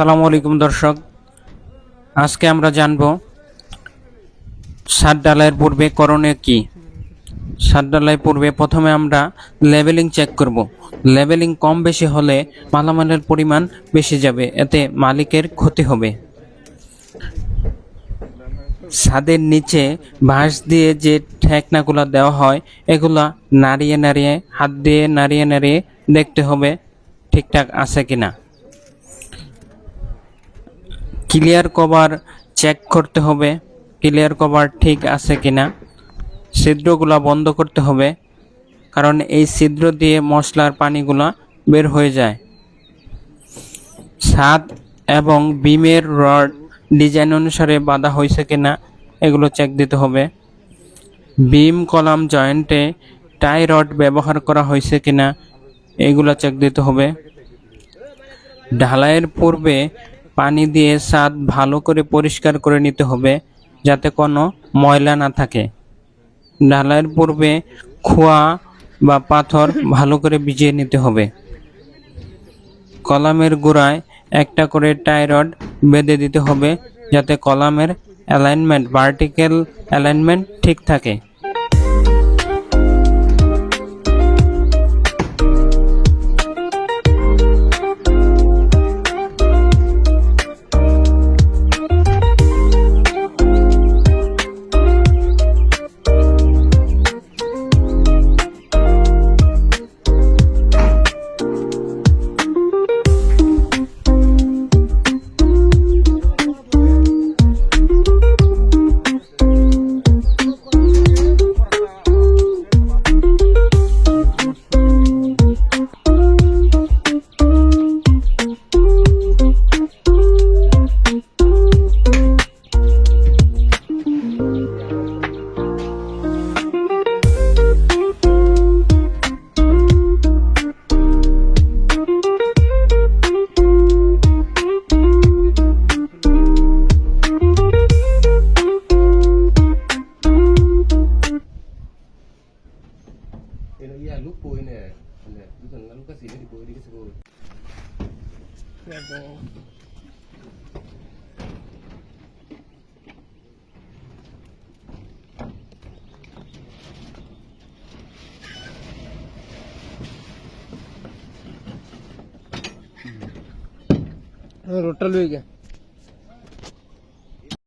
আসসালামু আলাইকুম দর্শক। আজকে আমরা জানব, সাত ডালাইয়ের পূর্বে করণীয় কি? সাত ডালাই পূর্বে প্রথমে আমরা লেভেলিং চেক করব। লেভেলিং কম বেশি হলে মালামালের পরিমাণ বেশি যাবে, এতে মালিকের ক্ষতি হবে। ছাদের নিচে বাঁশ দিয়ে যে ঠেকনাগুলো দেওয়া হয়, এগুলা নাড়িয়ে নাড়িয়ে, হাত দিয়ে নাড়িয়ে নাড়িয়ে দেখতে হবে ঠিকঠাক আছে কিনা। ক্লিয়ার কভার চেক করতে হবে। ক্লিয়ার কভার ঠিক আছে কিনা। ছিদ্রগুলা বন্ধ করতে হবে, কারণ এই ছিদ্র দিয়ে মশলার পানিগুলা বের হয়ে যায়। ছাদ এবং বিমের রড ডিজাইন অনুসারে বাঁধা হয়েছে কিনা, এগুলো চেক দিতে হবে। বিম কলাম জয়েন্টে টাই রড ব্যবহার করা হয়েছে কিনা, এগুলো চেক দিতে হবে। ঢালাইয়ের পূর্বে পানি দিয়ে ছাদ ভালো করে পরিষ্কার করে নিতে হবে যাতে কোনো ময়লা না থাকে। ঢালাইয়ের পূর্বে খোয়া বা পাথর ভালো করে ভিজিয়ে নিতে হবে। কলামের গোড়ায় একটা করে টাইরড বেঁধে দিতে হবে যাতে কলামের অ্যালাইনমেন্ট, ভার্টিক্যাল অ্যালাইনমেন্ট ঠিক থাকে। Kasi yun, ibuli ka siguro. Grabe. റൊട്ടൽ ഉപയോഗിക്കാം